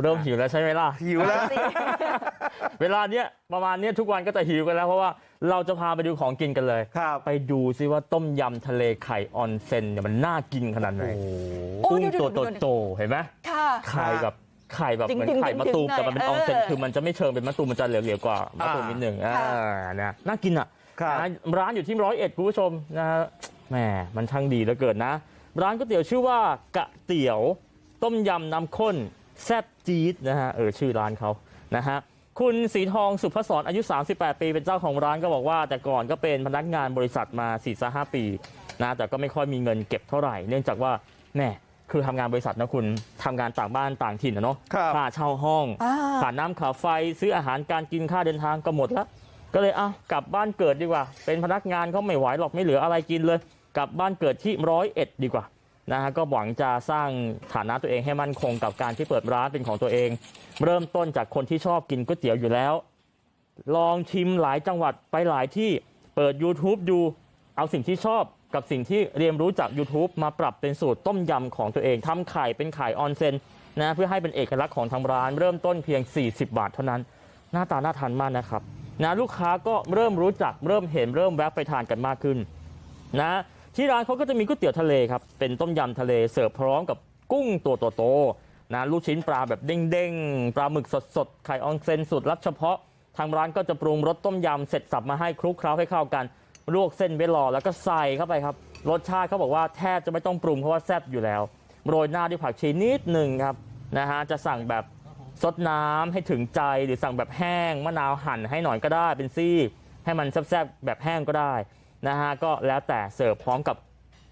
เริ่มหิวแล้วใช่ไหมล่ะหิวแล้วสิเวลาเนี้ยประมาณเนี้ยทุกวันก็จะหิวกันแล้วเพราะว่าเราจะพาไปดูของกินกันเลยครับไปดูซิว่าต้มยำทะเลไข่ออนเซนเนี่ยมันน่ากินขนาดไหนโอ้กุ้งเดี๋ยวตัวเดี๋ยวโตๆเห็นไหมค่ะไข่แบบไข่แบบเหมือนดึงๆไข่มะตูมดึงๆแต่มันเป็นหน่ออยอนเซนเออคือมันจะไม่เชิงเป็นมะตูมมันจะเหลวๆกว่ามะตูมนิดหนึ่งอ่าค่ะนะน่ากินอะครับนะร้านอยู่ที่ร้อยเอ็ดคุณผู้ชมนะฮะแหมมันช่างดีเหลือเกินนะ ร้านก๋วยเตี๋ยวชื่อว่ากะเตี๋ยว ต้มยำน้ำข้น แซ่บจี๊ดนะฮะเออชื่อร้านเขานะฮะคุณสีทองสุภศรอายุ 38 ปี เป็นเจ้าของร้านก็บอกว่า แต่ก่อนก็เป็นพนักงานบริษัทมา4ี่ห้าปีนะแต่ก็ไม่ค่อยมีเงินเก็บเท่าไหร่ เนื่องจากว่าแหม่คือทำงานบริษัทนะคุณทำงานต่างบ้านต่างถิ่นนะเนาะครับค่าเช่าห้องอ่าค่าน้ำค่าไฟซื้ออาหารการกินค่าเดินทางก็หมดแล้ว ก็เลยเอากลับบ้านเกิดดีกว่า เป็นพนักงานเขาไม่ไหวหรอกไม่เหลืออะไรกินเลย กลับบ้านเกิดที่ร้อยเอ็ดดีกว่า นะฮะก็หวังจะสร้างฐานะตัวเองให้มั่นคงกับการที่เปิดร้านเป็นของตัวเอง เริ่มต้นจากคนที่ชอบกินก๋วยเตี๋ยวอยู่แล้ว ลองชิมหลายจังหวัดไปหลายที่เปิด YouTube ดูเอาสิ่งที่ชอบกับสิ่งที่เรียนรู้จาก YouTube มาปรับเป็นสูตรต้มยำของตัวเองทำไข่เป็นไข่ออนเซนนะเพื่อให้เป็นเอกลักษณ์ของทางร้าน เริ่มต้นเพียง 40 บาทเท่านั้น หน้าตาน่าทานมากนะครับนะลูกค้าก็เริ่มรู้จักเริ่มเห็นเริ่มแวะไปทานกันมากขึ้นนะ ที่ร้านเขาก็จะมีก๋วยเตี๋ยวทะเลครับเป็นต้มยำทะเลเสิร์ฟพร้อมกับกุ้งตัวโตๆนะลูกชิ้นปลาแบบเด้งๆปลาหมึกสดๆไข่ออนเซนสูตรลับเฉพาะทางร้านก็จะปรุงรสต้มยำเสร็จสับมาให้คลุกเคล้าให้เข้ากันลวกเส้นไว้รอแล้วก็ใส่เข้าไปครับ รสชาติเขาบอกว่าแทบจะไม่ต้องปรุงเพราะว่าแซ่บอยู่แล้ว โรยหน้าด้วยผักชีนิดหนึ่งครับนะฮะจะสั่งแบบซดน้ำให้ถึงใจหรือสั่งแบบแห้งมะนาวหั่นให้หน่อยก็ได้เป็นซี่ ให้มันแซ่บๆแบบแห้งก็ได้ นะฮะก็แล้วแต่เสิร์ฟพร้อมกับ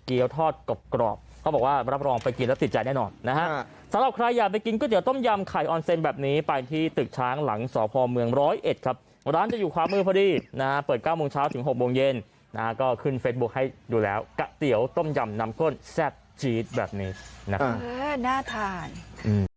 เกี๊ยวทอดกรอบๆเขาบอกว่ารับรองไปกินแล้วติดใจแน่นอนนะฮะอ่าสำหรับใครอยากไปกินก๋วยเตี๋ยวต้มยำไข่ออนเซนแบบนี้ไปที่ตึกช้างหลังสพเมืองร้อยเอ็ดครับร้านจะอยู่ขวามือพอดีนะฮะเปิด9โมงเช้าถึง6โมงเย็นนะฮะก็ขึ้น Facebook ให้ดูแล้วกะเตี๋ยวต้มยำน้ำข้นแซ่บจี๊ดแบบนี้นะครับอ่าเออน่าทานอืม